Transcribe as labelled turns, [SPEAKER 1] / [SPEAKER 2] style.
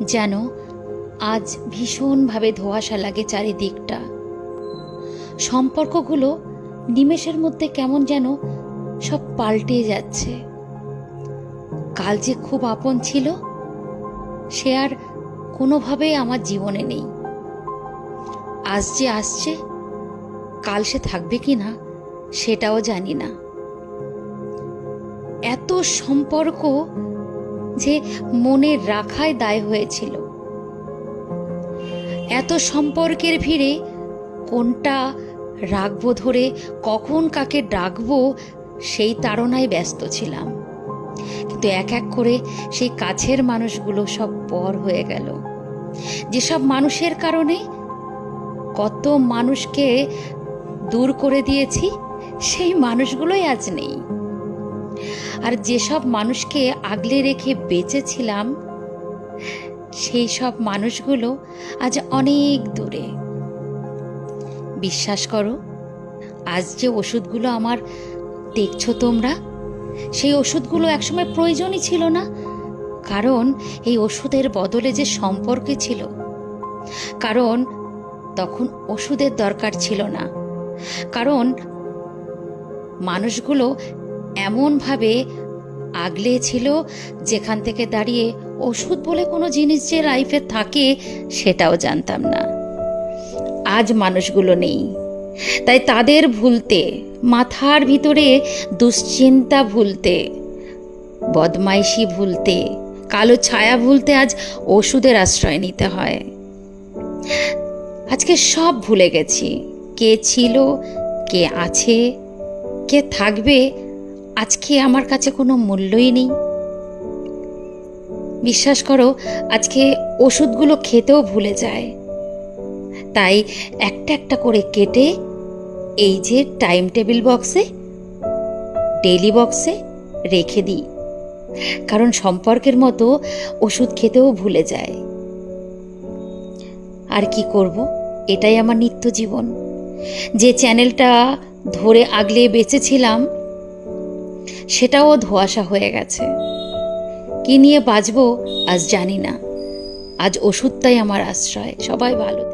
[SPEAKER 1] যেন আজ ভীষণভাবে ধোঁয়াশা লাগে চারিদিকটা। সম্পর্কগুলো নিমেষের মধ্যে কেমন যেন সব পাল্টে যাচ্ছে। কাল যে খুব আপন ছিল, সে আর কোনোভাবে আমার জীবনে নেই। আজ যে আসছে, কাল সে থাকবে কি না, সেটাও জানি না। এত সম্পর্ক যে মনে রাখায় দায় হয়েছিল। এত সম্পর্কের ভিড়ে কোনটা রাখব ধরে, কখন কাকে ডাকবো, সেই তাড়নায় ব্যস্ত ছিলাম। কিন্তু এক এক করে সেই কাছের মানুষগুলো সব পর হয়ে গেল। যেসব মানুষের কারণে কত মানুষকে দূর করে দিয়েছি, সেই মানুষগুলোই আজ নেই। আর যেসব মানুষকে আগলে রেখে বেঁচেছিলাম, সেই সব মানুষগুলো আজ অনেক দূরে। বিশ্বাস করো, আজ যে ওষুধগুলো আমার দেখছ তোমরা, সেই ওষুধগুলো একসময় প্রয়োজনই ছিল না। কারণ এই ওষুধের বদলে যে সম্পর্কে ছিল, কারণ তখন ওষুধের দরকার ছিল না। কারণ মানুষগুলো এমনভাবে আগলে ছিল যেখান থেকে দাঁড়িয়ে ওষুধ বলে কোনো জিনিস যে লাইফে থাকে সেটাও জানতাম না। আজ মানুষগুলো নেই। তাই তাদের ভুলতে, মাথার ভিতরে দুশ্চিন্তা ভুলতে, বদমাইশি ভুলতে, কালো ছায়া ভুলতে আজ ওষুধের আশ্রয় নিতে হয়। আজকে সব ভুলে গেছি। কে ছিল, কে আছে, কে থাকবে আজকে আমার কাছে কোনো মূল্যই নেই। বিশ্বাস করো, আজকে ওষুধগুলো খেতেও ভুলে যায়। তাই একটা একটা করে কেটে এই যে টাইম টেবিল বক্সে ডেলি বক্সে রেখে দিই। কারণ সম্পর্কের মতো ওষুধ খেতেও ভুলে যায়। আর কি করব? এটাই আমার নিত্য জীবন। যে চ্যানেলটা ধরে আগলে বেঁচেছিলাম সেটাও ধোয়াশা হয়ে গেছে। কি নিয়ে বাঁচবো আজ জানি না। আজ ওষুধটাই আমার আশ্রয়। সবাই ভালো